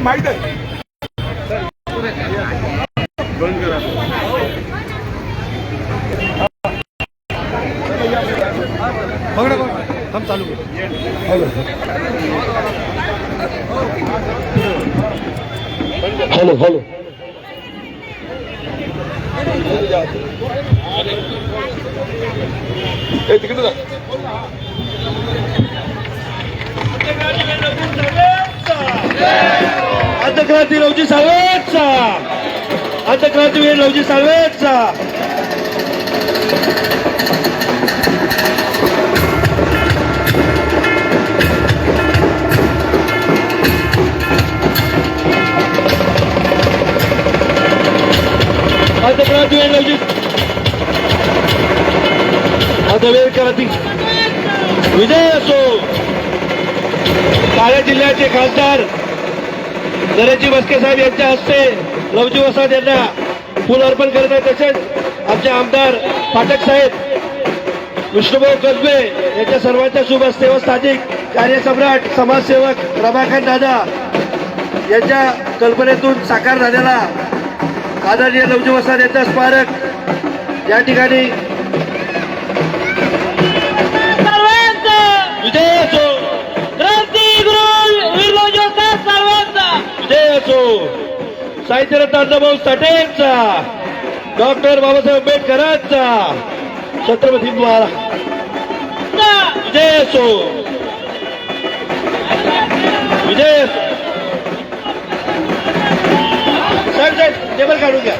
माहीत आहे बंद करा पकड हम चालू हॅलो हॅलो ए तिकडे जा अंतक्रांती लवजी साल्वेचा अंतक्रांतीवीर लवजी साल्वेचा अंतक्रांतीवीर लवजी आता वेळ क्रांती विजय असो. ठाणे जिल्ह्याचे खासदार नरेशजी बसके साहेब यांच्या हस्ते लवजी वसाद यांना फुल अर्पण करत आहे. तसेच आमचे आमदार पाठक साहेब विष्णुभाऊ कसबे यांच्या सर्वांच्या शुभ हस्ते व स्थानिक कार्यसम्राट समाजसेवक रमाकांत दादा यांच्या कल्पनेतून साकार झालेला आदरणीय लवजी वसाद यांचा स्मारक या ठिकाणी साहित्यरत्न अण्णाभाऊ साठेंचा डॉक्टर बाबासाहेब आंबेडकरांचा छत्रपती महाराज विजय असो. विजय साहेब साहेब टेबल काढून घ्या.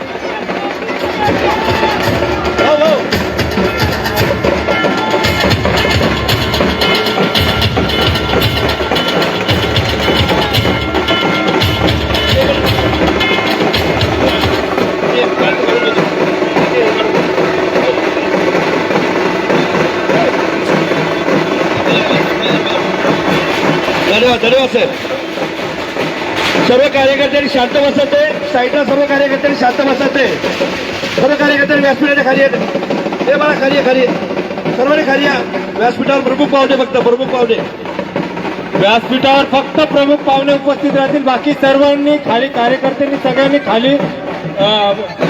धन्यवाद धन्यवाद साहेब सर्व कार्यकर्त्यांनी शांत बसायचे साईडला सर्व कार्यकर्त्यांनी शांत बसायचे सर्व कार्यकर्त्यांनी व्यासपीठाच्या खाली येत. हे मला खाली आहे, खाली सर्वांनी खाली या. व्यासपीठावर प्रमुख पाहुणे फक्त प्रमुख पाहुणे. व्यासपीठावर फक्त प्रमुख पाहुणे उपस्थित राहतील. बाकी सर्वांनी खाली कार्यकर्त्यांनी सगळ्यांनी खाली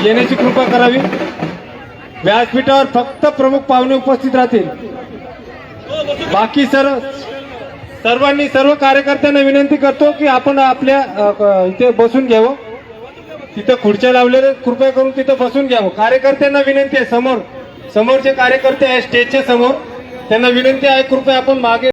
येण्याची कृपा करावी. व्यासपीठावर फक्त प्रमुख पाहुणे उपस्थित राहतील. बाकी सर्व सर्वांनी सर्व कार्यकर्त्यांना विनंती करतो की आपण आपल्या इथे बसून घ्यावं. तिथं खुर्च्या लावलेल्या कृपया करून तिथं बसून घ्यावं. कार्यकर्त्यांना विनंती आहे समोर. समोरचे कार्यकर्ते आहे स्टेजच्या समोर. त्यांना विनंती आहे कृपया आपण मागे